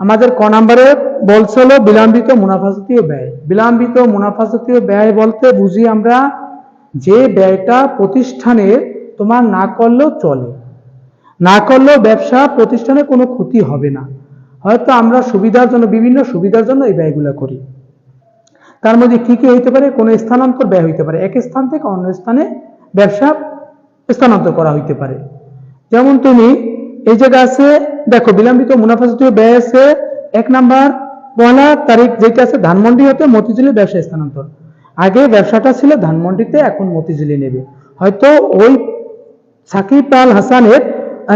আমাদের ক নাম্বারে বলছে হলো বিলম্বিত মুনাফাজাতীয় ব্যয়। বিলম্বিত মুনাফাজাতীয় ব্যয় বলতে বুঝি আমরা যে ব্যয়টা প্রতিষ্ঠানের তোমার না করলেও চলে। না করলেও ব্যবসা প্রতিষ্ঠানে কোনো ক্ষতি হবে না। হয়তো আমরা সুবিধার জন্য, বিভিন্ন সুবিধার জন্য এই ব্যয়গুলো করি। তার মধ্যে কি কি হইতে পারে? কোনো স্থানান্তর ব্যয় হইতে পারে। এক স্থান থেকে অন্য স্থানে ব্যবসা স্থানান্তর করা হইতে পারে। যেমন তুমি এই জায়গা আছে, দেখো, বিলম্বিত মুনাফাজাতীয় ব্যয় আছে, এক নাম্বার, পয়লা তারিখ যেটা আছে, ধানমন্ডি হতে মতিঝিলে ব্যবসা স্থানান্তর। আগে ব্যবসাটা ছিল ধানমন্ডিতে, এখন মতিঝিলে নেবে। হয়তো ওই সাকিব আল হাসানের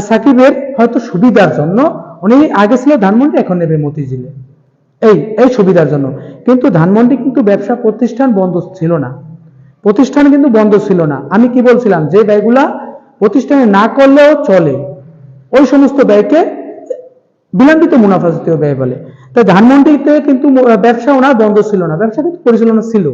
সাকিবের হয়তো সুবিধার জন্য, উনি আগে ছিল ধানমন্ডি, এখন নেবে মতিঝিলে। এই এই সুবিধার জন্য। কিন্তু ধানমন্ডি কিন্তু ব্যবসা প্রতিষ্ঠান বন্ধ ছিল না। প্রতিষ্ঠান কিন্তু বন্ধ ছিল না। আমি কি বলছিলাম? যে ব্যয়গুলা প্রতিষ্ঠানে না করলেও চলে। ওই সমস্ত ব্যয়কে বিলম্বিত মুনাফা জাতীয় ব্যয় বলে। তাই ধানমন্ডিতে কিন্তু ব্যবসা ওনার বন্ধ ছিল না, ব্যবসা কিন্তু পরিচালনা ছিল।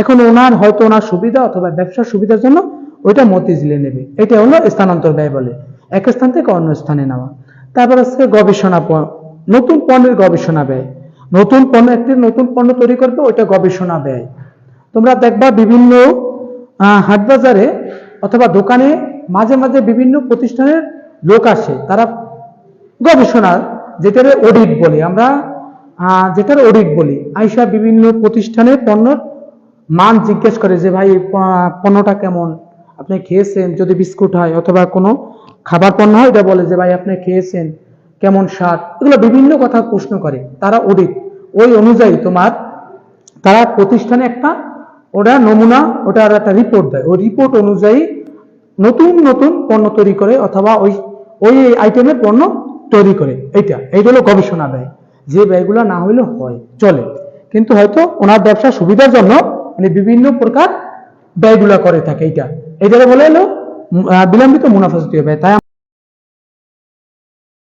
এখন ওনার হয়তো ওনার সুবিধা অথবা ব্যবসার সুবিধার জন্য ওইটা মতিঝিলে নেবে। এটা হলো স্থানান্তর ব্যয় বলে। এক স্থান থেকে অন্য স্থানে নেওয়া। তারপর আছে গবেষণা নতুন পণ্যের গবেষণা ব্যয়। নতুন পণ্য, একটি নতুন পণ্য তৈরি করবে, ওইটা গবেষণা ব্যয়। তোমরা দেখবা বিভিন্ন হাট বাজারে অথবা দোকানে মাঝে মাঝে বিভিন্ন প্রতিষ্ঠানের লোক আসে তারা গবেষণা যেটার অডিট বলি আমরা যেটার অডিট বলি, আইসা বিভিন্ন প্রতিষ্ঠানে পণ্যর মান জিজ্ঞেস করে যে, ভাই পণ্যটা কেমন? আপনি খেয়েছেন? যদি বিস্কুট হয় অথবা কোনো খাবার পণ্য হয়, এটা বলে যে, ভাই, আপনি খেয়েছেন? কেমন স্বাদ? এগুলো বিভিন্ন কথা প্রশ্ন করে, তারা অডিট ওই অনুযায়ী তোমার, তারা প্রতিষ্ঠানে একটা ওটা নমুনা, ওটার একটা রিপোর্ট দেয়। ওই রিপোর্ট অনুযায়ী নতুন নতুন পণ্য তৈরি করে অথবা ওই ওই আইটেমের পণ্য তৈরি করে। এইটা এইটা হলো গবেষণা ব্যয় যে ব্যয়গুলো না হইলে হয়, চলে। কিন্তু হয়তো ওনার ব্যবসা সুবিধার জন্য মানে বিভিন্ন প্রকার ব্যয়গুলো করে থাকে এইটা। এইটা বলে হলো বিলম্বিত মুনাফা জাতীয় ব্যয়। তাই